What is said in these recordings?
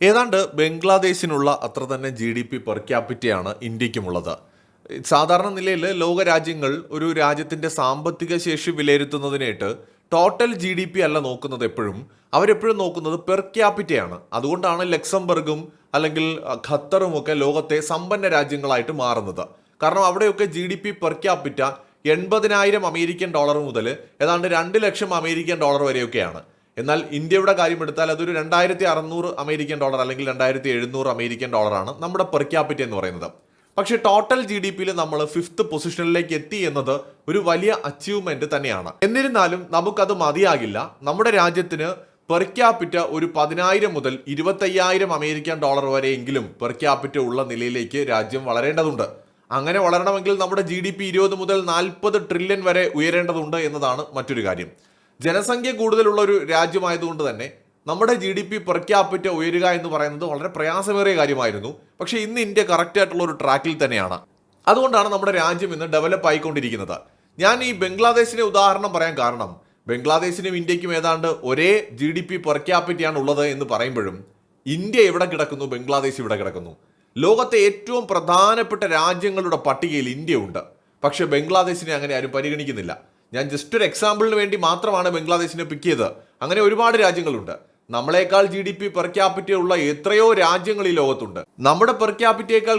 ഏതാണ്ട് ബംഗ്ലാദേശിനുള്ള അത്ര തന്നെ ജി ഡി പി പെർ ക്യാപിറ്റയാണ് ഇന്ത്യക്കുമുള്ളത്. സാധാരണ നിലയിൽ ലോക രാജ്യങ്ങൾ ഒരു രാജ്യത്തിന്റെ സാമ്പത്തിക ശേഷി വിലയിരുത്തുന്നതിനായിട്ട് ടോട്ടൽ ജി ഡി പി അല്ല നോക്കുന്നത് എപ്പോഴും. അവരെപ്പോഴും നോക്കുന്നത് പെർ ക്യാപിറ്റയാണ്. അതുകൊണ്ടാണ് ലക്സംബർഗും അല്ലെങ്കിൽ ഖത്തറും ഒക്കെ ലോകത്തെ സമ്പന്ന രാജ്യങ്ങളായിട്ട് മാറുന്നത്. കാരണം അവിടെയൊക്കെ G D P per capita എൺപതിനായിരം അമേരിക്കൻ ഡോളർ മുതൽ ഏതാണ്ട് രണ്ട് ലക്ഷം അമേരിക്കൻ ഡോളർ വരെയൊക്കെയാണ്. എന്നാൽ ഇന്ത്യയുടെ കാര്യം എടുത്താൽ അതൊരു രണ്ടായിരത്തി അറുന്നൂറ് അമേരിക്കൻ ഡോളർ അല്ലെങ്കിൽ രണ്ടായിരത്തി എഴുന്നൂറ് അമേരിക്കൻ ഡോളറാണ് നമ്മുടെ പെർ ക്യാപിറ്റ എന്ന് പറയുന്നത്. പക്ഷേ ടോട്ടൽ ജി ഡി പിയിൽ നമ്മൾ ഫിഫ്ത്ത് പൊസിഷനിലേക്ക് എത്തി എന്നത് ഒരു വലിയ അച്ചീവ്മെന്റ് തന്നെയാണ്. എന്നിരുന്നാലും നമുക്കത് മതിയാകില്ല. നമ്മുടെ രാജ്യത്തിന് പെർ ക്യാപിറ്റ ഒരു പതിനായിരം മുതൽ ഇരുപത്തയ്യായിരം അമേരിക്കൻ ഡോളർ വരെയെങ്കിലും പെർ ക്യാപിറ്റ ഉള്ള നിലയിലേക്ക് രാജ്യം വളരേണ്ടതുണ്ട്. അങ്ങനെ വളരണമെങ്കിൽ നമ്മുടെ ജി ഡി പി ഇരുപത് മുതൽ നാൽപ്പത് ട്രില്യൺ വരെ ഉയരേണ്ടതുണ്ട് എന്നതാണ് മറ്റൊരു കാര്യം. ജനസംഖ്യ കൂടുതലുള്ള ഒരു രാജ്യമായതുകൊണ്ട് തന്നെ നമ്മുടെ G D P per capita ഉയരുക എന്ന് പറയുന്നത് വളരെ പ്രയാസമേറിയ കാര്യമായിരുന്നു. പക്ഷേ ഇന്ന് ഇന്ത്യ കറക്റ്റ് ആയിട്ടുള്ള ഒരു ട്രാക്കിൽ തന്നെയാണ്. അതുകൊണ്ടാണ് നമ്മുടെ രാജ്യം ഇന്ന് ഡെവലപ്പ് ആയിക്കൊണ്ടിരിക്കുന്നത്. ഞാൻ ഈ ബംഗ്ലാദേശിനെ ഉദാഹരണം പറയാൻ കാരണം ബംഗ്ലാദേശിനും ഇന്ത്യക്കും ഏതാണ്ട് ഒരേ ജി ഡി പി പെർ ക്യാപിറ്റയാണ് ഉള്ളത് എന്ന് പറയുമ്പോഴും ഇന്ത്യ ഇവിടെ കിടക്കുന്നു ബംഗ്ലാദേശ് ഇവിടെ കിടക്കുന്നു. ലോകത്തെ ഏറ്റവും പ്രധാനപ്പെട്ട രാജ്യങ്ങളുടെ പട്ടികയിൽ ഇന്ത്യ ഉണ്ട് പക്ഷേ ബംഗ്ലാദേശിനെ അങ്ങനെ ആരും പരിഗണിക്കുന്നില്ല. ഞാൻ ജസ്റ്റ് ഒരു എക്സാമ്പിളിന് വേണ്ടി മാത്രമാണ് ബംഗ്ലാദേശിനെ പിക്ക് ചെയ്തത്. അങ്ങനെ ഒരുപാട് രാജ്യങ്ങളുണ്ട്. നമ്മളെക്കാൾ G D P per capita ഉള്ള എത്രയോ രാജ്യങ്ങൾ ഈ ലോകത്തുണ്ട്. നമ്മുടെ പെർ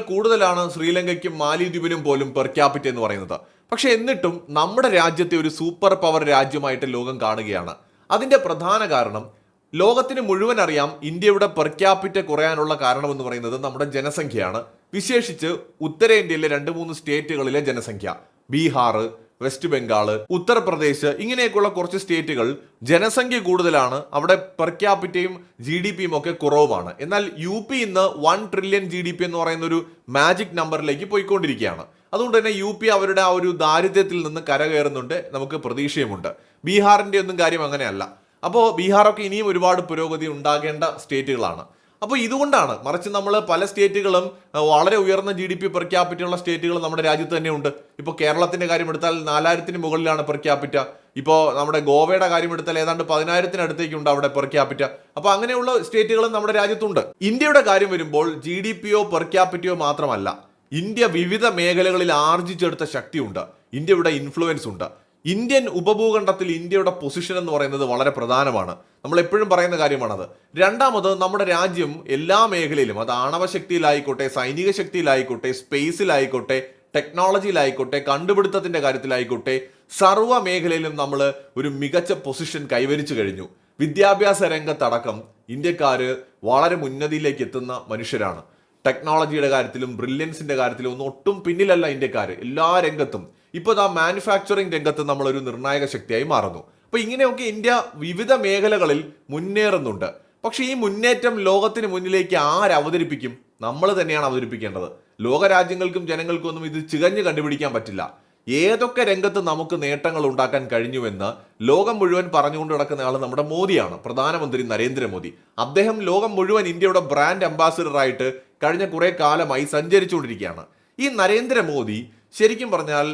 കൂടുതലാണ് ശ്രീലങ്കയ്ക്കും മാലിദ്വീപിനും പോലും പെർ ക്യാപിറ്റ എന്ന് പറയുന്നത്. പക്ഷെ എന്നിട്ടും നമ്മുടെ രാജ്യത്തെ ഒരു സൂപ്പർ പവർ രാജ്യമായിട്ട് ലോകം കാണുകയാണ്. അതിന്റെ പ്രധാന കാരണം ലോകത്തിന് മുഴുവൻ അറിയാം ഇന്ത്യയുടെ പെർ ക്യാപിറ്റ കുറയാനുള്ള കാരണം എന്ന് പറയുന്നത് നമ്മുടെ ജനസംഖ്യയാണ്. വിശേഷിച്ച് ഉത്തരേന്ത്യയിലെ രണ്ട് മൂന്ന് സ്റ്റേറ്റുകളിലെ ജനസംഖ്യ. ബീഹാർ വെസ്റ്റ് ബംഗാൾ ഉത്തർപ്രദേശ് ഇങ്ങനെയൊക്കെയുള്ള കുറച്ച് സ്റ്റേറ്റുകൾ ജനസംഖ്യ കൂടുതലാണ്. അവിടെ പെർ ക്യാപിറ്റയും ജി ഡി പിയും ഒക്കെ കുറവുമാണ്. എന്നാൽ യു പി ഇന്ന് one trillion G D P എന്ന് പറയുന്ന ഒരു മാജിക് നമ്പറിലേക്ക് പോയിക്കൊണ്ടിരിക്കുകയാണ്. അതുകൊണ്ട് തന്നെ യു പി അവരുടെ ആ ഒരു ദാരിദ്ര്യത്തിൽ നിന്ന് കരകയറുന്നുണ്ട്. നമുക്ക് പ്രതീക്ഷയുമുണ്ട്. ബീഹാറിന്റെ ഒന്നും കാര്യം അങ്ങനെയല്ല. അപ്പോൾ ബീഹാറൊക്കെ ഇനിയും ഒരുപാട് പുരോഗതി ഉണ്ടാകേണ്ട സ്റ്റേറ്റുകളാണ്. അപ്പോൾ ഇതുകൊണ്ടാണ് മറിച്ച് നമ്മൾ പല സ്റ്റേറ്റുകളും വളരെ ഉയർന്ന ജി ഡി പി പെർ ക്യാപിറ്റുള്ള സ്റ്റേറ്റുകൾ നമ്മുടെ രാജ്യത്ത് തന്നെ ഉണ്ട് ഇപ്പോൾ കേരളത്തിന്റെ കാര്യം എടുത്താൽ നാലായിരത്തിന് മുകളിലാണ് പെർ ക്യാപിറ്റ ഇപ്പോൾ നമ്മുടെ ഗോവയുടെ കാര്യം എടുത്താൽ ഏതാണ്ട് പതിനായിരത്തിനടുത്തേക്കുണ്ട് അവിടെ പെർ ക്യാപിറ്റ അപ്പോൾ അങ്ങനെയുള്ള സ്റ്റേറ്റുകളും നമ്മുടെ രാജ്യത്തുണ്ട്. ഇന്ത്യയുടെ കാര്യം വരുമ്പോൾ ജി ഡി പിയോ പെർ ക്യാപിറ്റയോ മാത്രമല്ല ഇന്ത്യ വിവിധ മേഖലകളിൽ ആർജിച്ചെടുത്ത ശക്തിയുണ്ട്. ഇന്ത്യയുടെ ഇൻഫ്ലുവൻസ് ഉണ്ട്. ഇന്ത്യൻ ഉപഭൂഖണ്ഡത്തിൽ ഇന്ത്യയുടെ പൊസിഷൻ എന്ന് പറയുന്നത് വളരെ പ്രധാനമാണ്. നമ്മൾ എപ്പോഴും പറയുന്ന കാര്യമാണത്. രണ്ടാമത് നമ്മുടെ രാജ്യം എല്ലാ മേഖലയിലും അത് ആണവ ശക്തിയിലായിക്കോട്ടെ സൈനിക ശക്തിയിലായിക്കോട്ടെ സ്പേസിലായിക്കോട്ടെ ടെക്നോളജിയിലായിക്കോട്ടെ കണ്ടുപിടുത്തത്തിന്റെ കാര്യത്തിലായിക്കോട്ടെ സർവ മേഖലയിലും നമ്മൾ ഒരു മികച്ച പൊസിഷൻ കൈവരിച്ചു കഴിഞ്ഞു. വിദ്യാഭ്യാസ രംഗത്തടക്കം ഇന്ത്യക്കാർ വളരെ ഉന്നതിയിലേക്ക് എത്തുന്ന മനുഷ്യരാണ്. ടെക്നോളജിയുടെ കാര്യത്തിലും ബ്രില്യൻസിന്റെ കാര്യത്തിലും ഒന്നും ഒട്ടും പിന്നിലല്ല ഇന്ത്യക്കാർ എല്ലാ രംഗത്തും. ഇപ്പോൾ ആ മാനുഫാക്ചറിങ് രംഗത്ത് നമ്മളൊരു നിർണായക ശക്തിയായി മാറുന്നു. അപ്പോൾ ഇങ്ങനെയൊക്കെ ഇന്ത്യ വിവിധ മേഖലകളിൽ മുന്നേറുന്നുണ്ട്. പക്ഷേ ഈ മുന്നേറ്റം ലോകത്തിന് മുന്നിലേക്ക് ആരവതരിപ്പിക്കും നമ്മൾ തന്നെയാണ് അവതരിപ്പിക്കേണ്ടത്. ലോകരാജ്യങ്ങൾക്കും ജനങ്ങൾക്കും ഒന്നും ഇത് ചികഞ്ഞ് കണ്ടുപിടിക്കാൻ പറ്റില്ല. ഏതൊക്കെ രംഗത്ത് നമുക്ക് നേട്ടങ്ങൾ ഉണ്ടാക്കാൻ കഴിഞ്ഞുവെന്ന് ലോകം മുഴുവൻ പറഞ്ഞുകൊണ്ട് നടക്കുന്ന ആൾ നമ്മുടെ മോദിയാണ് പ്രധാനമന്ത്രി നരേന്ദ്രമോദി. അദ്ദേഹം ലോകം മുഴുവൻ ഇന്ത്യയുടെ ബ്രാൻഡ് അംബാസിഡറായിട്ട് കഴിഞ്ഞ കുറേ കാലമായി സഞ്ചരിച്ചുകൊണ്ടിരിക്കുകയാണ്. ഈ നരേന്ദ്രമോദി ശരിക്കും പറഞ്ഞാൽ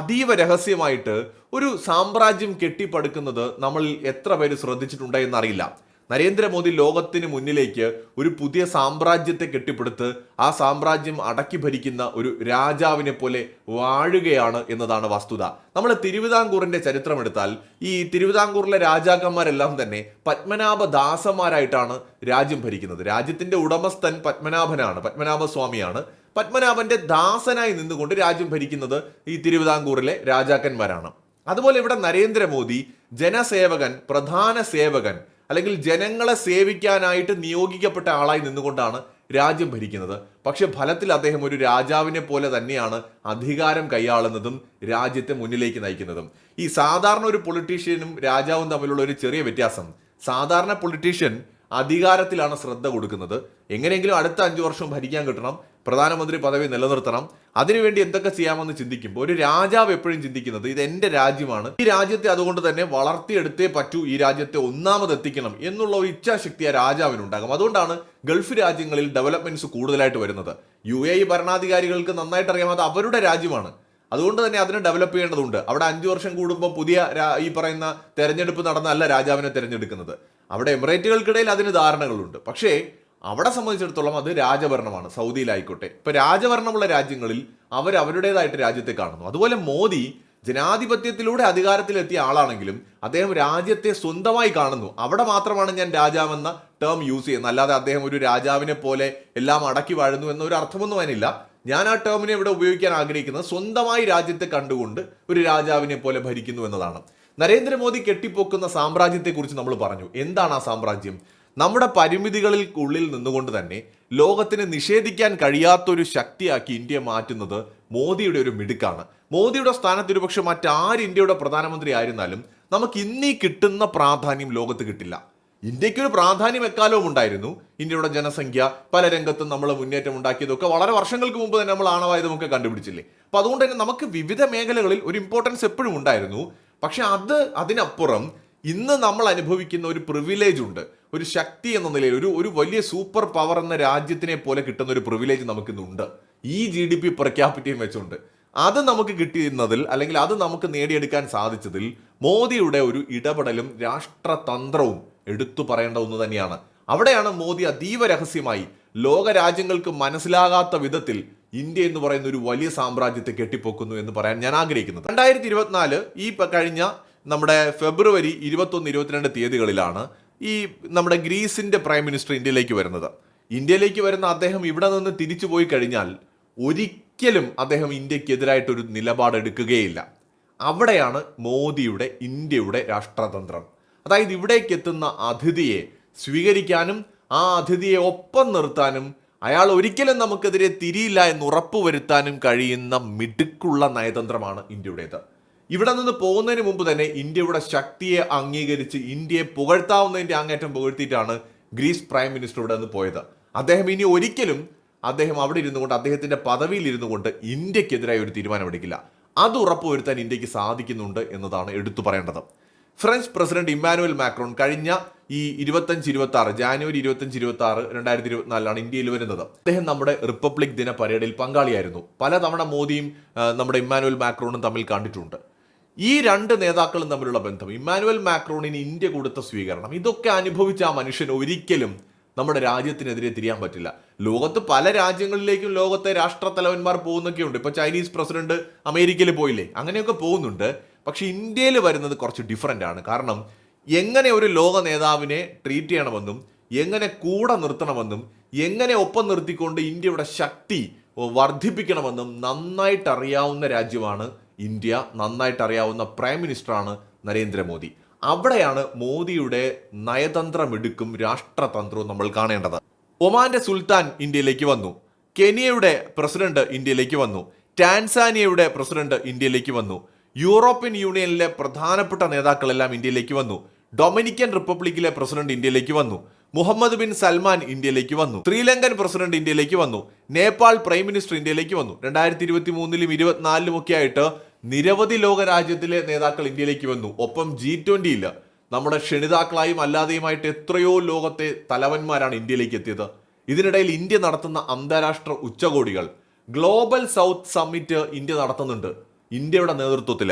അതീവ രഹസ്യമായിട്ട് ഒരു സാമ്രാജ്യം കെട്ടിപ്പടുക്കുന്നത് നമ്മൾ എത്ര പേര് ശ്രദ്ധിച്ചിട്ടുണ്ട് എന്നറിയില്ല. നരേന്ദ്രമോദി ലോകത്തിന് മുന്നിലേക്ക് ഒരു പുതിയ സാമ്രാജ്യത്തെ കെട്ടിപ്പടുത്ത് ആ സാമ്രാജ്യം അടക്കി ഭരിക്കുന്ന ഒരു രാജാവിനെ പോലെ വാഴുകയാണ് എന്നതാണ് വസ്തുത. നമ്മൾ തിരുവിതാംകൂറിന്റെ ചരിത്രം എടുത്താൽ ഈ തിരുവിതാംകൂറിലെ രാജാക്കന്മാരെല്ലാം തന്നെ പത്മനാഭ ദാസന്മാരായിട്ടാണ് രാജ്യം ഭരിക്കുന്നത്. രാജ്യത്തിന്റെ ഉടമസ്ഥൻ പത്മനാഭനാണ് പത്മനാഭ സ്വാമിയാണ് പത്മനാഭന്റെ ദാസനായി നിന്നുകൊണ്ട് രാജ്യം ഭരിക്കുന്നത് ഈ തിരുവിതാംകൂറിലെ രാജാക്കന്മാരാണ്. അതുപോലെ ഇവിടെ നരേന്ദ്രമോദി ജനസേവകൻ പ്രധാന സേവകൻ അല്ലെങ്കിൽ ജനങ്ങളെ സേവിക്കാനായിട്ട് നിയോഗിക്കപ്പെട്ട ആളായി നിന്നുകൊണ്ടാണ് രാജ്യം ഭരിക്കുന്നത്. പക്ഷെ ഫലത്തിൽ അദ്ദേഹം ഒരു രാജാവിനെ പോലെ തന്നെയാണ് അധികാരം കൈയാളുന്നതും രാജ്യത്തെ മുന്നിലേക്ക് നയിക്കുന്നതും. ഈ സാധാരണ ഒരു പൊളിറ്റീഷ്യനും രാജാവും തമ്മിലുള്ള ഒരു ചെറിയ വ്യത്യാസം. സാധാരണ പൊളിറ്റീഷ്യൻ അധികാരത്തിലാണ് ശ്രദ്ധ കൊടുക്കുന്നത്. എങ്ങനെയെങ്കിലും അടുത്ത അഞ്ചു വർഷം ഭരിക്കാൻ കിട്ടണം. പ്രധാനമന്ത്രി പദവി നിലനിർത്തണം. അതിനുവേണ്ടി എന്തൊക്കെ ചെയ്യാമെന്ന് ചിന്തിക്കുമ്പോൾ ഒരു രാജാവ് എപ്പോഴും ചിന്തിക്കുന്നത് ഇത് എന്റെ രാജ്യമാണ്. ഈ രാജ്യത്തെ അതുകൊണ്ട് തന്നെ വളർത്തിയെടുത്തേ പറ്റൂ ഈ രാജ്യത്തെ ഒന്നാമത് എത്തിക്കണം എന്നുള്ള ഒരു ഇച്ഛാശക്തി ആ രാജാവിനുണ്ടാകും. അതുകൊണ്ടാണ് ഗൾഫ് രാജ്യങ്ങളിൽ ഡെവലപ്മെന്റ്സ് കൂടുതലായിട്ട് വരുന്നത്. യു എ ഇ ഭരണാധികാരികൾക്ക് നന്നായിട്ട് അറിയാം അത് അവരുടെ രാജ്യമാണ്. അതുകൊണ്ട് തന്നെ അതിനെ ഡെവലപ്പ് ചെയ്യേണ്ടതുണ്ട്. അവിടെ അഞ്ചു വർഷം കൂടുമ്പോൾ പുതിയ ഈ പറയുന്ന തെരഞ്ഞെടുപ്പ് നടന്നല്ല രാജാവിനെ തിരഞ്ഞെടുക്കുന്നത്. അവിടെ എമിറേറ്റുകൾക്കിടയിൽ അതിന് ധാരണകളുണ്ട്. പക്ഷേ അവിടെ സംബന്ധിച്ചിടത്തോളം അത് രാജഭരണമാണ് സൗദിയിലായിക്കോട്ടെ. ഇപ്പൊ രാജഭരണമുള്ള രാജ്യങ്ങളിൽ അവർ അവരുടേതായിട്ട് രാജ്യത്തെ കാണുന്നു. അതുപോലെ മോദി ജനാധിപത്യത്തിലൂടെ അധികാരത്തിലെത്തിയ ആളാണെങ്കിലും അദ്ദേഹം രാജ്യത്തെ സ്വന്തമായി കാണുന്നു. അവിടെ മാത്രമാണ് ഞാൻ രാജാവെന്ന ടേം യൂസ് ചെയ്യുന്നത്. അല്ലാതെ അദ്ദേഹം ഒരു രാജാവിനെ പോലെ എല്ലാം അടക്കി വാഴുന്നു എന്നൊരു അർത്ഥമൊന്നും അതിനില്ല. ഞാൻ ആ ടേമിനെ ഇവിടെ ഉപയോഗിക്കാൻ ആഗ്രഹിക്കുന്നത് സ്വന്തമായി രാജ്യത്തെ കണ്ടുകൊണ്ട് ഒരു രാജാവിനെ പോലെ ഭരിക്കുന്നു എന്നതാണ്. നരേന്ദ്രമോദി കെട്ടിപ്പൊക്കുന്ന സാമ്രാജ്യത്തെക്കുറിച്ച് നമ്മൾ പറഞ്ഞു. എന്താണ് ആ സാമ്രാജ്യം? നമ്മുടെ പരിമിതികളിൽ ഉള്ളിൽ നിന്നുകൊണ്ട് തന്നെ ലോകത്തിന് നിഷേധിക്കാൻ കഴിയാത്തൊരു ശക്തിയാക്കി ഇന്ത്യ മാറ്റുന്നത് മോദിയുടെ ഒരു മിടുക്കാണ്. മോദിയുടെ സ്ഥാനത്ത് ഒരുപക്ഷെ മറ്റാര് ഇന്ത്യയുടെ പ്രധാനമന്ത്രി ആയിരുന്നാലും നമുക്ക് ഇന്നീ കിട്ടുന്ന പ്രാധാന്യം ലോകത്ത് കിട്ടില്ല. ഇന്ത്യയ്ക്ക് ഒരു പ്രാധാന്യം എക്കാലവും ഉണ്ടായിരുന്നു. ഇന്ത്യയുടെ ജനസംഖ്യ പല രംഗത്തും നമ്മൾ മുന്നേറ്റം ഉണ്ടാക്കിയതൊക്കെ വളരെ വർഷങ്ങൾക്ക് മുമ്പ് തന്നെ നമ്മൾ ആണവായുധമൊക്കെ കണ്ടുപിടിച്ചില്ലേ? അപ്പൊ അതുകൊണ്ട് തന്നെ നമുക്ക് വിവിധ മേഖലകളിൽ ഒരു ഇമ്പോർട്ടൻസ് എപ്പോഴും ഉണ്ടായിരുന്നു. പക്ഷെ അത് അതിനപ്പുറം ഇന്ന് നമ്മൾ അനുഭവിക്കുന്ന ഒരു പ്രിവിലേജ് ഉണ്ട്. ഒരു ശക്തി എന്ന നിലയിൽ ഒരു ഒരു വലിയ സൂപ്പർ പവർ എന്ന രാജ്യത്തിനെ പോലെ കിട്ടുന്ന ഒരു പ്രിവിലേജ് നമുക്കിന്നുണ്ട്. ഈ ജി ഡി പി പ്രഖ്യാപിക്കുകയും വെച്ചുകൊണ്ട്. അത് നമുക്ക് കിട്ടിയിരുന്നതിൽ അല്ലെങ്കിൽ അത് നമുക്ക് നേടിയെടുക്കാൻ സാധിച്ചതിൽ മോദിയുടെ ഒരു ഇടപെടലും രാഷ്ട്രതന്ത്രവും എടുത്തു പറയേണ്ട ഒന്ന് തന്നെയാണ്. അവിടെയാണ് മോദി അതീവ രഹസ്യമായി ലോക രാജ്യങ്ങൾക്ക് മനസ്സിലാകാത്ത വിധത്തിൽ ഇന്ത്യ എന്ന് പറയുന്ന ഒരു വലിയ സാമ്രാജ്യത്തെ കെട്ടിപ്പോക്കുന്നു എന്ന് പറയാൻ ഞാൻ ആഗ്രഹിക്കുന്നത്. രണ്ടായിരത്തി ഇരുപത്തിനാല് ഈ കഴിഞ്ഞ നമ്മുടെ ഫെബ്രുവരി ഇരുപത്തൊന്ന് ഇരുപത്തിരണ്ട് തീയതികളിലാണ് ഈ നമ്മുടെ ഗ്രീസിന്റെ പ്രൈം മിനിസ്റ്റർ ഇന്ത്യയിലേക്ക് വരുന്നത്. ഇന്ത്യയിലേക്ക് വരുന്ന അദ്ദേഹം ഇവിടെ നിന്ന് തിരിച്ചു പോയി കഴിഞ്ഞാൽ ഒരിക്കലും അദ്ദേഹം ഇന്ത്യക്കെതിരായിട്ടൊരു നിലപാടെടുക്കുകയില്ല. അവിടെയാണ് മോദിയുടെ ഇന്ത്യയുടെ രാഷ്ട്രതന്ത്രം. അതായത് ഇവിടേക്ക് എത്തുന്ന അതിഥിയെ സ്വീകരിക്കാനും ആ അതിഥിയെ ഒപ്പം നിർത്താനും അയാൾ ഒരിക്കലും നമുക്കെതിരെ തിരിയില്ല എന്ന് ഉറപ്പുവരുത്താനും കഴിയുന്ന മിടുക്കുള്ള നയതന്ത്രമാണ് ഇന്ത്യയുടേത്. ഇവിടെ നിന്ന് പോകുന്നതിന് മുമ്പ് തന്നെ ഇന്ത്യയുടെ ശക്തിയെ അംഗീകരിച്ച് ഇന്ത്യയെ പുകഴ്ത്താവുന്നതിന്റെ അങ്ങേറ്റം പുകഴ്ത്തിയിട്ടാണ് ഗ്രീസ് പ്രൈം മിനിസ്റ്റർ ഇവിടെ നിന്ന് പോയത്. അദ്ദേഹം ഇനി ഒരിക്കലും അദ്ദേഹം അവിടെ ഇരുന്നു കൊണ്ട് അദ്ദേഹത്തിന്റെ പദവിയിൽ ഇരുന്നു കൊണ്ട് ഇന്ത്യക്കെതിരായ ഒരു തീരുമാനമെടുക്കില്ല അത് ഉറപ്പുവരുത്താൻ ഇന്ത്യയ്ക്ക് സാധിക്കുന്നുണ്ട് എന്നതാണ് എടുത്തു പറയേണ്ടത്. ഫ്രഞ്ച് പ്രസിഡന്റ് ഇമ്മാനുവൽ മാക്രോൺ കഴിഞ്ഞ ഈ ഇരുപത്തഞ്ച് ഇരുപത്തി ആറ് ജാനുവരി ഇരുപത്തഞ്ച് ഇരുപത്തി ആറ് രണ്ടായിരത്തി ഇരുപത്തിനാലിലാണ് ഇന്ത്യയിൽ വരുന്നത്. അദ്ദേഹം നമ്മുടെ റിപ്പബ്ലിക് ദിന പരേഡിൽ പങ്കാളിയായിരുന്നു. പലതവണ മോദിയും നമ്മുടെ ഇമ്മാനുവൽ മാക്രോണും തമ്മിൽ കണ്ടിട്ടുണ്ട്. ഈ രണ്ട് നേതാക്കളും തമ്മിലുള്ള ബന്ധം ഇമ്മാനുവൽ മാക്രോണിന് ഇന്ത്യ കൊടുത്ത സ്വീകരണം ഇതൊക്കെ അനുഭവിച്ച ആ മനുഷ്യൻ ഒരിക്കലും നമ്മുടെ രാജ്യത്തിനെതിരെ തിരിയാൻ പറ്റില്ല. ലോകത്ത് പല രാജ്യങ്ങളിലേക്കും ലോകത്തെ രാഷ്ട്ര തലവന്മാർ പോകുന്നൊക്കെയുണ്ട്. ഇപ്പൊ ചൈനീസ് പ്രസിഡന്റ് അമേരിക്കയിൽ പോയില്ലേ? അങ്ങനെയൊക്കെ പോകുന്നുണ്ട്. പക്ഷേ ഇന്ത്യയിൽ വരുന്നത് കുറച്ച് ഡിഫറന്റ് ആണ്. കാരണം എങ്ങനെ ഒരു ലോക നേതാവിനെ ട്രീറ്റ് ചെയ്യണമെന്നും എങ്ങനെ കൂടെ നിർത്തണമെന്നും എങ്ങനെ ഒപ്പം നിർത്തിക്കൊണ്ട് ഇന്ത്യയുടെ ശക്തി വർദ്ധിപ്പിക്കണമെന്നും നന്നായിട്ട് അറിയാവുന്ന രാജ്യമാണ് ഇന്ത്യ നന്നായിട്ട് അറിയാവുന്ന പ്രൈം മിനിസ്റ്ററാണ് നരേന്ദ്രമോദി. അവിടെയാണ് മോദിയുടെ നയതന്ത്രമിടുക്കും രാഷ്ട്രതന്ത്രവും നമ്മൾ കാണേണ്ടത്. ഒമാന്റെ സുൽത്താൻ ഇന്ത്യയിലേക്ക് വന്നു. കെനിയയുടെ പ്രസിഡന്റ് ഇന്ത്യയിലേക്ക് വന്നു. ടാൻസാനിയയുടെ പ്രസിഡന്റ് ഇന്ത്യയിലേക്ക് വന്നു. യൂറോപ്യൻ യൂണിയനിലെ പ്രധാനപ്പെട്ട നേതാക്കളെല്ലാം ഇന്ത്യയിലേക്ക് വന്നു. ഡൊമിനിക്കൻ റിപ്പബ്ലിക്കിലെ പ്രസിഡന്റ് ഇന്ത്യയിലേക്ക് വന്നു. മുഹമ്മദ് ബിൻ സൽമാൻ ഇന്ത്യയിലേക്ക് വന്നു. ശ്രീലങ്കൻ പ്രസിഡന്റ് ഇന്ത്യയിലേക്ക് വന്നു. നേപ്പാൾ പ്രൈം മിനിസ്റ്റർ ഇന്ത്യയിലേക്ക് വന്നു. രണ്ടായിരത്തി ഇരുപത്തി മൂന്നിലും ഇരുപത്തിനാലിലും ഒക്കെ ആയിട്ട് നിരവധി ലോക രാജ്യത്തിലെ നേതാക്കൾ ഇന്ത്യയിലേക്ക് വന്നു. ഒപ്പം ജി ട്വന്റിയിൽ നമ്മുടെ ക്ഷണിതാക്കളായും അല്ലാതെയുമായിട്ട് എത്രയോ ലോകത്തെ തലവന്മാരാണ് ഇന്ത്യയിലേക്ക് എത്തിയത്. ഇതിനിടയിൽ ഇന്ത്യ നടത്തുന്ന അന്താരാഷ്ട്ര ഉച്ചകോടികൾ. ഗ്ലോബൽ സൗത്ത് സമ്മിറ്റ് ഇന്ത്യ നടത്തുന്നുണ്ട് ഇന്ത്യയുടെ നേതൃത്വത്തിൽ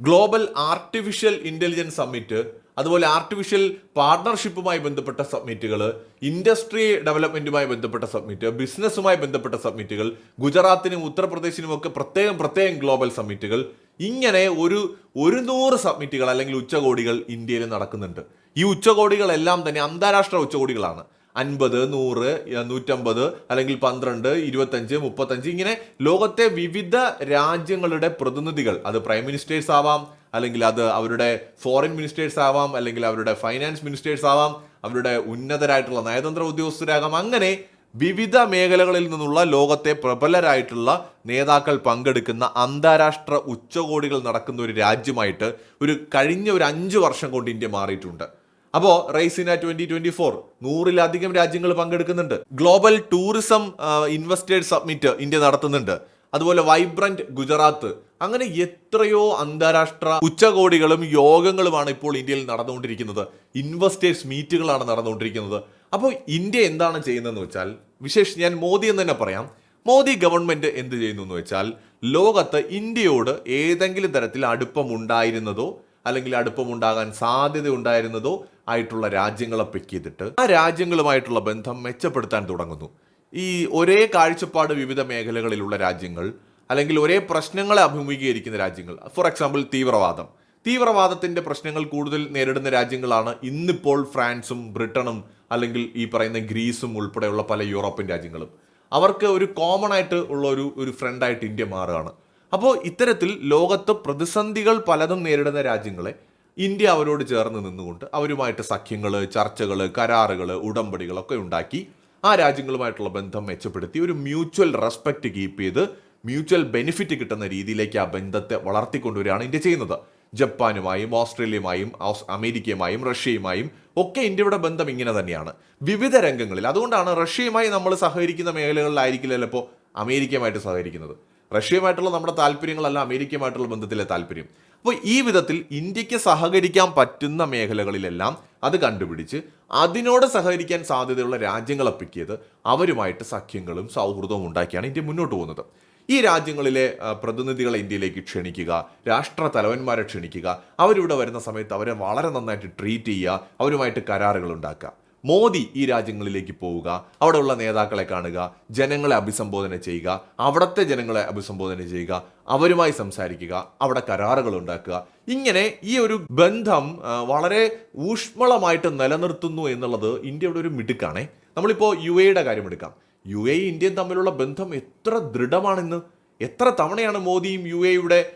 ഗ്ലോബൽ ആർട്ടിഫിഷ്യൽ ഇന്റലിജൻസ് സമ്മിറ്റ് അതുപോലെ ആർട്ടിഫിഷ്യൽ പാർട്ണർഷിപ്പുമായി ബന്ധപ്പെട്ട സബ്മിറ്റുകൾ ഇൻഡസ്ട്രി ഡെവലപ്മെന്റുമായി ബന്ധപ്പെട്ട സബ്മിറ്റ് ബിസിനസ്സുമായി ബന്ധപ്പെട്ട സബ്മിറ്റുകൾ ഗുജറാത്തിനും ഉത്തർപ്രദേശിനും ഒക്കെ പ്രത്യേകം പ്രത്യേകം ഗ്ലോബൽ സബ്മിറ്റുകൾ ഇങ്ങനെ ഒരു ഒരു നൂറ് സബ്മിറ്റുകൾ അല്ലെങ്കിൽ ഉച്ചകോടികൾ ഇന്ത്യയിൽ നടക്കുന്നുണ്ട്. ഈ ഉച്ചകോടികളെല്ലാം തന്നെ അന്താരാഷ്ട്ര ഉച്ചകോടികളാണ്. അൻപത് നൂറ് നൂറ്റമ്പത് അല്ലെങ്കിൽ പന്ത്രണ്ട് ഇരുപത്തഞ്ച് മുപ്പത്തഞ്ച് ഇങ്ങനെ ലോകത്തെ വിവിധ രാജ്യങ്ങളുടെ പ്രതിനിധികൾ അത് പ്രൈം മിനിസ്റ്റേഴ്സ് ആവാം അല്ലെങ്കിൽ അത് അവരുടെ ഫോറിൻ മിനിസ്റ്റേഴ്സ് ആവാം അല്ലെങ്കിൽ അവരുടെ ഫൈനാൻസ് മിനിസ്റ്റേഴ്സ് ആവാം അവരുടെ ഉന്നതരായിട്ടുള്ള നയതന്ത്ര ഉദ്യോഗസ്ഥരാകാം. അങ്ങനെ വിവിധ മേഖലകളിൽ നിന്നുള്ള ലോകത്തെ പ്രബലരായിട്ടുള്ള നേതാക്കൾ പങ്കെടുക്കുന്ന അന്താരാഷ്ട്ര ഉച്ചകോടികൾ നടക്കുന്ന ഒരു രാജ്യമായിട്ട് ഒരു കഴിഞ്ഞ ഒരു അഞ്ച് വർഷം കൊണ്ട് ഇന്ത്യ മാറിയിട്ടുണ്ട്. അപ്പോൾ റേസിന ട്വന്റി ട്വന്റി ഫോർ നൂറിലധികം രാജ്യങ്ങൾ പങ്കെടുക്കുന്നുണ്ട്. Global tourism investors submit India നടത്തുന്നുണ്ട്. അതുപോലെ വൈബ്രന്റ് ഗുജറാത്ത്. അങ്ങനെ എത്രയോ അന്താരാഷ്ട്ര ഉച്ചകോടികളും യോഗങ്ങളുമാണ് ഇപ്പോൾ ഇന്ത്യയിൽ നടന്നുകൊണ്ടിരിക്കുന്നത്. ഇൻവെസ്റ്റേഴ്സ് മീറ്റുകളാണ് നടന്നുകൊണ്ടിരിക്കുന്നത്. അപ്പോൾ ഇന്ത്യ എന്താണ് ചെയ്യുന്നതെന്ന് വെച്ചാൽ വിശേഷിച്ച് ഞാൻ മോദി എന്ന് തന്നെ പറയാം. മോദി ഗവൺമെന്റ് എന്ത് ചെയ്യുന്നു എന്ന് വെച്ചാൽ ലോകത്ത് ഇന്ത്യയോട് ഏതെങ്കിലും തരത്തിൽ അടുപ്പമുണ്ടായിരുന്നതോ അല്ലെങ്കിൽ അടുപ്പമുണ്ടാകാൻ സാധ്യത ഉണ്ടായിരുന്നതോ ആയിട്ടുള്ള രാജ്യങ്ങളെ പിക്ക് ചെയ്തിട്ട് ആ രാജ്യങ്ങളുമായിട്ടുള്ള ബന്ധം മെച്ചപ്പെടുത്താൻ തുടങ്ങുന്നു. ഈ ഒരേ കാഴ്ചപ്പാട് വിവിധ മേഖലകളിലുള്ള രാജ്യങ്ങൾ അല്ലെങ്കിൽ ഒരേ പ്രശ്നങ്ങളെ അഭിമുഖീകരിക്കുന്ന രാജ്യങ്ങൾ. ഫോർ എക്സാമ്പിൾ തീവ്രവാദം. തീവ്രവാദത്തിന്റെ പ്രശ്നങ്ങൾ കൂടുതൽ നേരിടുന്ന രാജ്യങ്ങളാണ് ഇന്നിപ്പോൾ ഫ്രാൻസും ബ്രിട്ടനും അല്ലെങ്കിൽ ഈ പറയുന്ന ഗ്രീസും ഉൾപ്പെടെയുള്ള പല യൂറോപ്യൻ രാജ്യങ്ങളും. അവർക്ക് ഒരു കോമൺ ആയിട്ട് ഉള്ള ഒരു ഒരു ഫ്രണ്ടായിട്ട് ഇന്ത്യ മാറുകയാണ്. അപ്പോൾ ഇത്തരത്തിൽ ലോകത്ത് പ്രതിസന്ധികൾ പലതും നേരിടുന്ന രാജ്യങ്ങളെ ഇന്ത്യ അവരോട് ചേർന്ന് നിന്നുകൊണ്ട് അവരുമായിട്ട് സഖ്യങ്ങൾ ചർച്ചകൾ കരാറുകൾ ഉടമ്പടികളൊക്കെ ഉണ്ടാക്കി ആ രാജ്യങ്ങളുമായിട്ടുള്ള ബന്ധം മെച്ചപ്പെടുത്തി ഒരു മ്യൂച്വൽ റെസ്പെക്റ്റ് കീപ്പ് ചെയ്ത് മ്യൂച്വൽ ബെനിഫിറ്റ് കിട്ടുന്ന രീതിയിലേക്ക് ആ ബന്ധത്തെ വളർത്തിക്കൊണ്ടുവരികയാണ് ഇന്ത്യ ചെയ്യുന്നത്. ജപ്പാനുമായും ഓസ്ട്രേലിയയുമായും ഓസ്- അമേരിക്കയുമായും റഷ്യയുമായും ഒക്കെ ഇന്ത്യയുടെ ബന്ധം ഇങ്ങനെ തന്നെയാണ്. വിവിധ രംഗങ്ങളിൽ അതുകൊണ്ടാണ് റഷ്യയുമായി നമ്മൾ സഹകരിക്കുന്ന മേഖലകളിലായിരിക്കില്ല ചിലപ്പോൾ അമേരിക്കയുമായിട്ട് സഹകരിക്കുന്നത്. റഷ്യയുമായിട്ടുള്ള നമ്മുടെ താല്പര്യങ്ങളല്ല അമേരിക്കയുമായിട്ടുള്ള ബന്ധത്തിലെ താല്പര്യം. അപ്പോൾ ഈ വിധത്തിൽ ഇന്ത്യയ്ക്ക് സഹകരിക്കാൻ പറ്റുന്ന മേഖലകളിലെല്ലാം അത് കണ്ടുപിടിച്ച് അതിനോട് സഹകരിക്കാൻ സാധ്യതയുള്ള രാജ്യങ്ങളെ പിക്കിയത് അവരുമായിട്ട് സഖ്യങ്ങളും സൗഹൃദവും ഉണ്ടാക്കിയാണ് ഇന്ത്യ മുന്നോട്ട് പോകുന്നത്. ഈ രാജ്യങ്ങളിലെ പ്രതിനിധികളെ ഇന്ത്യയിലേക്ക് ക്ഷണിക്കുക രാഷ്ട്ര തലവന്മാരെ ക്ഷണിക്കുക അവരിവിടെ വരുന്ന സമയത്ത് അവരെ വളരെ നന്നായിട്ട് ട്രീറ്റ് ചെയ്യുക അവരുമായിട്ട് കരാറുകൾ ഉണ്ടാക്കുക. മോദി ഈ രാജ്യങ്ങളിലേക്ക് പോവുക അവിടെയുള്ള നേതാക്കളെ കാണുക ജനങ്ങളെ അഭിസംബോധന ചെയ്യുക അവിടുത്തെ ജനങ്ങളെ അഭിസംബോധന ചെയ്യുക അവരുമായി സംസാരിക്കുക അവിടെ കരാറുകൾ ഉണ്ടാക്കുക. ഇങ്ങനെ ഈ ഒരു ബന്ധം വളരെ ഊഷ്മളമായിട്ട് നിലനിർത്തുന്നു എന്നുള്ളത് ഇന്ത്യയുടെ ഒരു മിടുക്കാണേ. നമ്മളിപ്പോൾ യു എയുടെ കാര്യം എടുക്കാം. യു എ ഇന്ത്യയും തമ്മിലുള്ള ബന്ധം എത്ര ദൃഢമാണെന്ന് എത്ര തവണയാണ് മോദിയും യു എയുടെ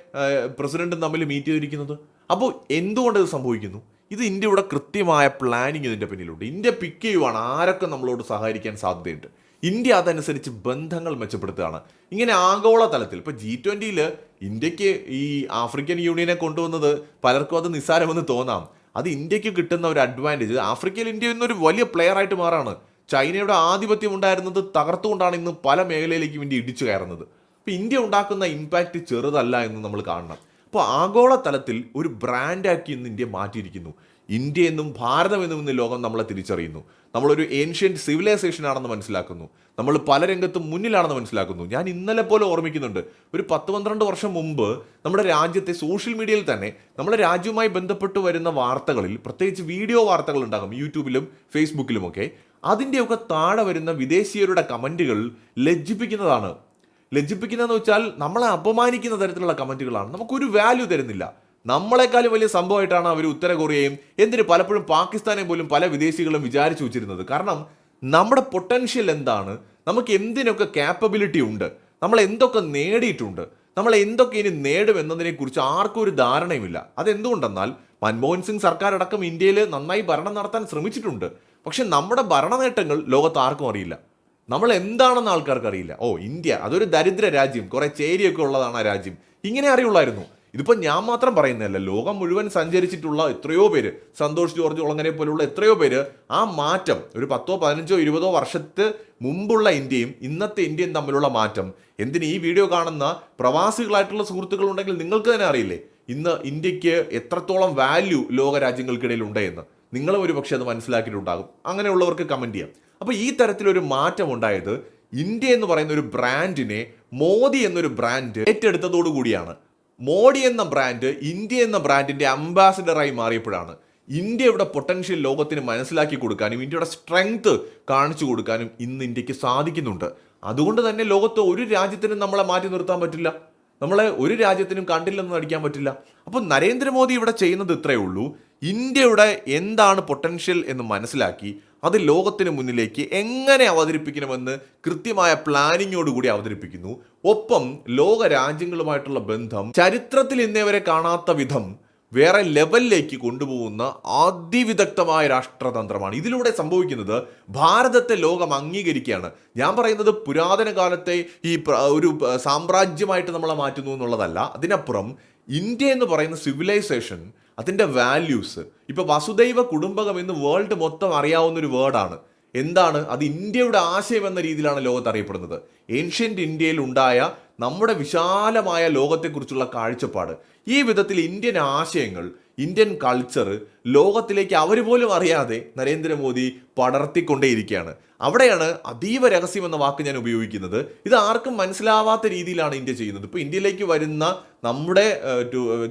പ്രസിഡന്റും തമ്മിൽ മീറ്റ് ചെയ്തിരിക്കുന്നത്? അപ്പോൾ എന്തുകൊണ്ട് ഇത് സംഭവിക്കുന്നു? ഇത് ഇന്ത്യയുടെ കൃത്യമായ പ്ലാനിങ് ഇതിന്റെ പിന്നിലുണ്ട്. ഇന്ത്യ പിക്ക് ചെയ്യുവാണ് ആരൊക്കെ നമ്മളോട് സഹകരിക്കാൻ സാധ്യതയുണ്ട്. ഇന്ത്യ അതനുസരിച്ച് ബന്ധങ്ങൾ മെച്ചപ്പെടുത്തുകയാണ്. ഇങ്ങനെ ആഗോള തലത്തിൽ ഇപ്പോൾ ജി ട്വന്റിയിൽ ഇന്ത്യയ്ക്ക് ഈ ആഫ്രിക്കൻ യൂണിയനെ കൊണ്ടുവന്നത് പലർക്കും അത് നിസ്സാരമെന്ന് തോന്നാം. അത് ഇന്ത്യയ്ക്ക് കിട്ടുന്ന ഒരു അഡ്വാന്റേജ് ആഫ്രിക്കയിൽ ഇന്ത്യ ഇന്നൊരു വലിയ പ്ലെയർ ആയിട്ട് മാറാണ്. ചൈനയുടെ ആധിപത്യം ഉണ്ടായിരുന്നത് തകർത്തുകൊണ്ടാണ് ഇന്ന് പല മേഖലയിലേക്കും ഇന്ത്യ ഇടിച്ചു കയറുന്നത്. അപ്പോൾ ഇന്ത്യ ഉണ്ടാക്കുന്ന ഇമ്പാക്റ്റ് ചെറുതല്ല എന്ന് നമ്മൾ കാണണം. അപ്പോൾ ആഗോളതലത്തിൽ ഒരു ബ്രാൻഡാക്കി ഇന്ന് ഇന്ത്യ മാറ്റിയിരിക്കുന്നു. ഇന്ത്യ എന്നും ഭാരതം എന്നും ഇന്ന് ലോകം നമ്മളെ തിരിച്ചറിയുന്നു. നമ്മളൊരു ഏൻഷ്യന്റ് സിവിലൈസേഷൻ ആണെന്ന് മനസ്സിലാക്കുന്നു. നമ്മൾ പല രംഗത്തും മുന്നിലാണെന്ന് മനസ്സിലാക്കുന്നു. ഞാൻ ഇന്നലെ പോലെ ഓർമ്മിക്കുന്നുണ്ട്. ഒരു പത്ത് പന്ത്രണ്ട് വർഷം മുമ്പ് നമ്മുടെ രാജ്യത്തെ സോഷ്യൽ മീഡിയയിൽ തന്നെ നമ്മുടെ രാജ്യവുമായി ബന്ധപ്പെട്ട് വരുന്ന വാർത്തകളിൽ പ്രത്യേകിച്ച് വീഡിയോ വാർത്തകൾ ഉണ്ടാകും യൂട്യൂബിലും ഫേസ്ബുക്കിലുമൊക്കെ അതിന്റെയൊക്കെ താഴെ വരുന്ന വിദേശീയരുടെ കമന്റുകൾ ലജ്ജിപ്പിക്കുന്നതാണ് ലജ്ജിപ്പിക്കുന്നതെന്ന് വെച്ചാൽ നമ്മളെ അപമാനിക്കുന്ന തരത്തിലുള്ള കമന്റുകളാണ്. നമുക്കൊരു വാല്യൂ തരുന്നില്ല. നമ്മളെക്കാളും വലിയ സംഭവമായിട്ടാണ് അവർ ഉത്തര കൊറിയയും എന്തിന് പലപ്പോഴും പാകിസ്ഥാനെ പോലും പല വിദേശികളും വിചാരിച്ചു വെച്ചിരുന്നത്. കാരണം നമ്മുടെ പൊട്ടൻഷ്യൽ എന്താണ്? നമുക്ക് എന്തിനൊക്കെ ക്യാപ്പബിലിറ്റി ഉണ്ട്? നമ്മൾ എന്തൊക്കെ നേടിയിട്ടുണ്ട്? നമ്മൾ എന്തൊക്കെ ഇനി നേടും എന്നതിനെക്കുറിച്ച് ആർക്കും ഒരു ധാരണയുമില്ല. അതെന്തുകൊണ്ടെന്നാൽ മൻമോഹൻ സിംഗ് സർക്കാർ അടക്കം ഇന്ത്യയിൽ നന്നായി ഭരണം നടത്താൻ ശ്രമിച്ചിട്ടുണ്ട്. പക്ഷെ നമ്മുടെ ഭരണ നേട്ടങ്ങൾ ലോകത്ത് ആർക്കും അറിയില്ല. നമ്മൾ എന്താണെന്ന് ആൾക്കാർക്ക് അറിയില്ല ഓ ഇന്ത്യ അതൊരു ദരിദ്ര രാജ്യം. കുറെ ചേരിയൊക്കെ ഉള്ളതാണ് ആ രാജ്യം. ഇങ്ങനെ അറിയുള്ളായിരുന്നു. ഇതിപ്പോൾ ഞാൻ മാത്രം പറയുന്നതല്ല ലോകം മുഴുവൻ സഞ്ചരിച്ചിട്ടുള്ള എത്രയോ പേര് സന്തോഷ് ജോർജ് ഉള്ളങ്ങനെ പോലുള്ള എത്രയോ പേര് ആ മാറ്റം ഒരു പത്തോ പതിനഞ്ചോ ഇരുപതോ വർഷത്ത് മുമ്പുള്ള ഇന്ത്യയും ഇന്നത്തെ ഇന്ത്യയും തമ്മിലുള്ള മാറ്റം. എന്തിന് ഈ വീഡിയോ കാണുന്ന പ്രവാസികളായിട്ടുള്ള സുഹൃത്തുക്കൾ ഉണ്ടെങ്കിൽ നിങ്ങൾക്ക് തന്നെ അറിയില്ലേ ഇന്ന് ഇന്ത്യയ്ക്ക് എത്രത്തോളം വാല്യൂ ലോക രാജ്യങ്ങൾക്കിടയിൽ ഉണ്ട് എന്ന്. നിങ്ങളും ഒരു പക്ഷേ അത് മനസ്സിലാക്കിയിട്ടുണ്ടാകും. അങ്ങനെയുള്ളവർക്ക് കമന്റ് ചെയ്യാം. അപ്പോൾ ഈ തരത്തിലൊരു മാറ്റം ഉണ്ടായത് ഇന്ത്യ എന്ന് പറയുന്ന ഒരു ബ്രാൻഡിനെ മോദി എന്നൊരു ബ്രാൻഡ് ഏറ്റെടുത്തതോടു കൂടിയാണ്. മോഡി എന്ന ബ്രാൻഡ് ഇന്ത്യ എന്ന ബ്രാൻഡിന്റെ അംബാസിഡറായി മാറിയപ്പോഴാണ്. ഇന്ത്യയുടെ പൊട്ടൻഷ്യൽ ലോകത്തിന് മനസ്സിലാക്കി കൊടുക്കാനും ഇന്ത്യയുടെ സ്ട്രെങ്ത് കാണിച്ചു കൊടുക്കാനും ഇന്ന് ഇന്ത്യയ്ക്ക് സാധിക്കുന്നുണ്ട്. അതുകൊണ്ട് തന്നെ ലോകത്ത് ഒരു രാജ്യത്തിനും നമ്മളെ മാറ്റി നിർത്താൻ പറ്റില്ല. നമ്മളെ ഒരു രാജ്യത്തിനും കണ്ടില്ലെന്ന് നടിക്കാൻ പറ്റില്ല. അപ്പോൾ നരേന്ദ്രമോദി ഇവിടെ ചെയ്യുന്നത് ഇത്രയേ ഉള്ളൂ. ഇന്ത്യയുടെ എന്താണ് പൊട്ടൻഷ്യൽ എന്ന് മനസ്സിലാക്കി അത് ലോകത്തിന് മുന്നിലേക്ക് എങ്ങനെ അവതരിപ്പിക്കണമെന്ന് കൃത്യമായ പ്ലാനിങ്ങോടുകൂടി അവതരിപ്പിക്കുന്നു. ഒപ്പം ലോക രാജ്യങ്ങളുമായിട്ടുള്ള ബന്ധം ചരിത്രത്തിൽ ഇന്നേവരെ കാണാത്ത വിധം വേറെ ലെവലിലേക്ക് കൊണ്ടുപോകുന്ന അതിവിദഗ്ധമായ രാഷ്ട്രതന്ത്രമാണ്. ഇതിലൂടെ സംഭവിക്കുന്നത് ഭാരതത്തെ ലോകം അംഗീകരിക്കുകയാണ്. ഞാൻ പറയുന്നത് പുരാതന കാലത്തെ ഈ ഒരു സാമ്രാജ്യമായിട്ട് നമ്മളെ മാറ്റുന്നു എന്നുള്ളതല്ല. അതിനപ്പുറം ഇന്ത്യ എന്ന് പറയുന്ന സിവിലൈസേഷൻ അതിന്റെ വാല്യൂസ് ഇപ്പോൾ വസുദൈവ കുടുംബകം എന്ന് വേൾഡ് മൊത്തം അറിയാവുന്ന ഒരു വേർഡാണ് എന്താണ്? അത് ഇന്ത്യയുടെ ആശയം എന്ന രീതിയിലാണ് ലോകത്ത് അറിയപ്പെടുന്നത്. ഏൻഷ്യന്റ് ഇന്ത്യയിൽ ഉണ്ടായ നമ്മുടെ വിശാലമായ ലോകത്തെക്കുറിച്ചുള്ള കാഴ്ചപ്പാട്. ഈ വിധത്തിൽ ഇന്ത്യൻ ആശയങ്ങൾ ഇന്ത്യൻ കൾച്ചർ ലോകത്തിലേക്ക് അവർ പോലും അറിയാതെ നരേന്ദ്രമോദി പടർത്തിക്കൊണ്ടേയിരിക്കുകയാണ്. അവിടെയാണ് അതീവ രഹസ്യം എന്ന വാക്ക് ഞാൻ ഉപയോഗിക്കുന്നത്. ഇത് ആർക്കും മനസ്സിലാവാത്ത രീതിയിലാണ് ഇന്ത്യ ചെയ്യുന്നത്. ഇപ്പോൾ ഇന്ത്യയിലേക്ക് വരുന്ന നമ്മുടെ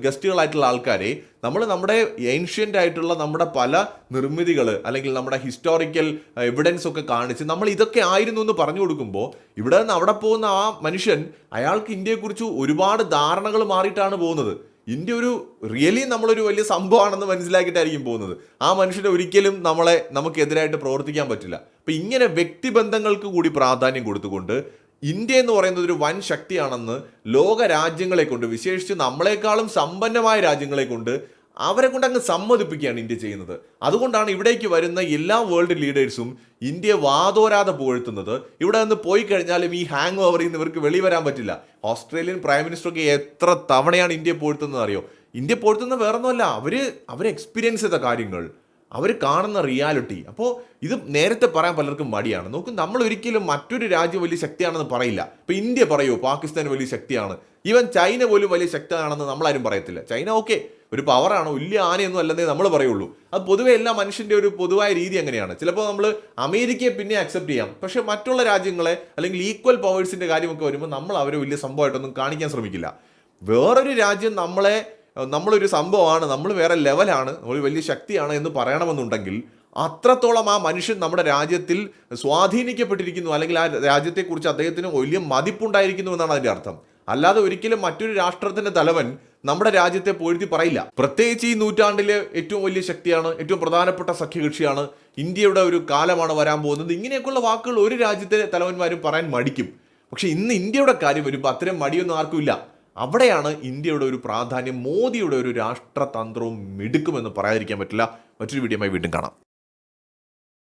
ഗസ്റ്റുകളായിട്ടുള്ള ആൾക്കാരെ നമ്മൾ നമ്മുടെ ഏൻഷ്യന്റ് ആയിട്ടുള്ള നമ്മുടെ പല നിർമ്മിതികൾ അല്ലെങ്കിൽ നമ്മുടെ ഹിസ്റ്റോറിക്കൽ എവിഡൻസ് ഒക്കെ കാണിച്ച് നമ്മൾ ഇതൊക്കെ ആയിരുന്നു എന്ന് പറഞ്ഞു കൊടുക്കുമ്പോൾ ഇവിടെ നിന്ന് അവിടെ പോകുന്ന ആ മനുഷ്യൻ അയാൾക്ക് ഇന്ത്യയെക്കുറിച്ച് ഒരുപാട് ധാരണകൾ മാറിയിട്ടാണ് പോകുന്നത്. ഇന്ത്യ ഒരു റിയലി നമ്മളൊരു വലിയ സംഭവമാണെന്ന് മനസ്സിലാക്കിയിട്ടായിരിക്കും പോകുന്നത്. ആ മനുഷ്യനെ ഒരിക്കലും നമ്മളെ നമുക്കെതിരായിട്ട് പ്രവർത്തിക്കാൻ പറ്റില്ല. അപ്പം ഇങ്ങനെ വ്യക്തിബന്ധങ്ങൾക്ക് കൂടി പ്രാധാന്യം കൊടുത്തുകൊണ്ട് ഇന്ത്യ എന്ന് പറയുന്നത് ഒരു വൻ ശക്തിയാണെന്ന് ലോക രാജ്യങ്ങളെ കൊണ്ട് വിശേഷിച്ച് നമ്മളെക്കാളും സമ്പന്നമായ രാജ്യങ്ങളെ കൊണ്ട് അവരെ കൊണ്ട് അങ്ങ് സമ്മതിപ്പിക്കുകയാണ് ഇന്ത്യ ചെയ്യുന്നത്. അതുകൊണ്ടാണ് ഇവിടേക്ക് വരുന്ന എല്ലാ വേൾഡ് ലീഡേഴ്സും ഇന്ത്യ വാതോരാതെ പുകഴ്ത്തുന്നത്. ഇവിടെ നിന്ന് പോയി കഴിഞ്ഞാലും ഈ ഹാങ് ഓവറിൽ നിന്ന് ഇവർക്ക് വെളി വരാൻ പറ്റില്ല. ഓസ്ട്രേലിയൻ പ്രൈം മിനിസ്റ്ററൊക്കെ എത്ര തവണയാണ് ഇന്ത്യ പോഴ്ത്തുന്നത് അറിയോ? ഇന്ത്യ പുകഴ്ത്തുന്ന വേറൊന്നുമല്ല. അവർ അവർ എക്സ്പീരിയൻസ് ചെയ്ത കാര്യങ്ങൾ. അവർ കാണുന്ന റിയാലിറ്റി അപ്പോൾ ഇത് നേരത്തെ പറയാൻ പലർക്കും മടിയാണ്. നോക്കും നമ്മൾ ഒരിക്കലും മറ്റൊരു രാജ്യം വലിയ ശക്തിയാണെന്ന് പറയില്ല. ഇപ്പോൾ ഇന്ത്യ പറയൂ പാകിസ്ഥാൻ വലിയ ശക്തിയാണ്. ഈവൻ ചൈന പോലും വലിയ ശക്തിയാണെന്ന് നമ്മളാരും പറയത്തില്ല. ചൈന ഓക്കെ ഒരു പവറാണോ വലിയ ആനയൊന്നും അല്ലെന്നേ നമ്മൾ പറയുള്ളൂ. അത് പൊതുവേ എല്ലാ മനുഷ്യന്റെ ഒരു പൊതുവായ രീതി അങ്ങനെയാണ്. ചിലപ്പോൾ നമ്മൾ അമേരിക്കയെ പിന്നെ അക്സെപ്റ്റ് ചെയ്യാം. പക്ഷേ മറ്റുള്ള രാജ്യങ്ങളെ അല്ലെങ്കിൽ ഈക്വൽ പവേഴ്സിന്റെ കാര്യമൊക്കെ വരുമ്പോൾ നമ്മൾ അവരെ വലിയ സംഭവമായിട്ടൊന്നും കാണിക്കാൻ ശ്രമിക്കില്ല. വേറൊരു രാജ്യം നമ്മളെ നമ്മളൊരു സംഭവമാണ് നമ്മൾ വേറെ ലെവലാണ് നമ്മൾ വലിയ ശക്തിയാണ് എന്ന് പറയണമെന്നുണ്ടെങ്കിൽ അത്രത്തോളം ആ മനുഷ്യൻ നമ്മുടെ രാജ്യത്തിൽ സ്വാധീനിക്കപ്പെട്ടിരിക്കുന്നു അല്ലെങ്കിൽ ആ രാജ്യത്തെക്കുറിച്ച് അദ്ദേഹത്തിന് വലിയ മതിപ്പുണ്ടായിരിക്കുന്നു എന്നാണ് അതിന്റെ അർത്ഥം. അല്ലാതെ ഒരിക്കലും മറ്റൊരു രാഷ്ട്രത്തിന്റെ തലവൻ നമ്മുടെ രാജ്യത്തെ പൊഴുത്തി പറയില്ല. പ്രത്യേകിച്ച് ഈ നൂറ്റാണ്ടിലെ ഏറ്റവും വലിയ ശക്തിയാണ് ഏറ്റവും പ്രധാനപ്പെട്ട സഖ്യകക്ഷിയാണ് ഇന്ത്യയുടെ ഒരു കാലമാണ് വരാൻ പോകുന്നത്. ഇങ്ങനെയൊക്കെയുള്ള വാക്കുകൾ ഒരു രാജ്യത്തെ തലവന്മാരും പറയാൻ മടിക്കും. പക്ഷെ ഇന്ന് ഇന്ത്യയുടെ കാര്യം വരുമ്പോൾ അത്തരം മടിയൊന്നും ആർക്കുമില്ല അവിടെയാണ് ഇന്ത്യയുടെ ഒരു പ്രാധാന്യം മോദിയുടെ ഒരു രാഷ്ട്രതന്ത്രവും മിടുക്കുമെന്ന് പറയാതിരിക്കാൻ പറ്റില്ല. മറ്റൊരു വീഡിയോമായി വീണ്ടും കാണാം.